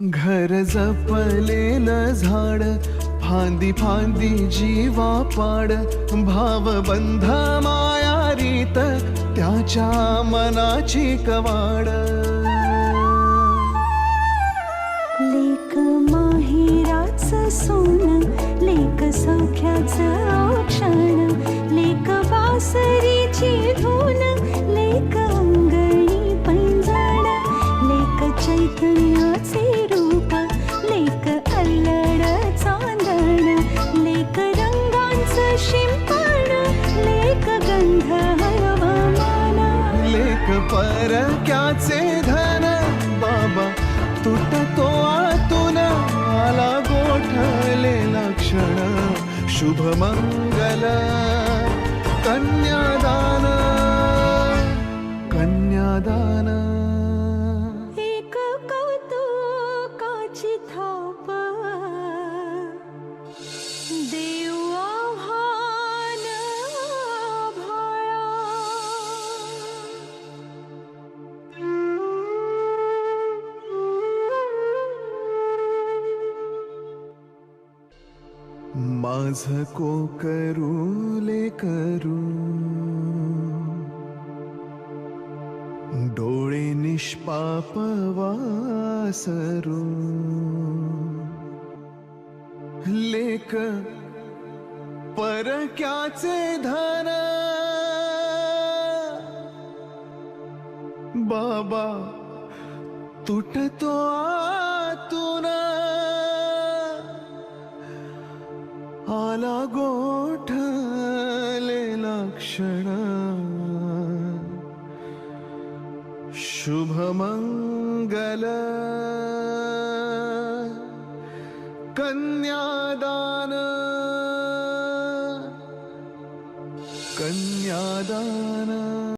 घर जपलेलं झाड फांदी फांदी जीवा पाड. भाव बंध माया रीत त्याच्या मनाची कवाड. लेक माहिराच सोन लेक सौख्याच औक्षण लेक वासरीची धून परक्याचे धन बाबा तुटतो आतून आला गोठले लक्षण. शुभ मंगल कन्यादान कन्यादान. एक कौतुकाची था माझ को करूले करू डोळे निष्पाप वासरू. लेक परक्याचे धन. बाबा तुटतो आतून. गोठ ले लक्षण शुभमङ्गल कन्यादान कन्यादान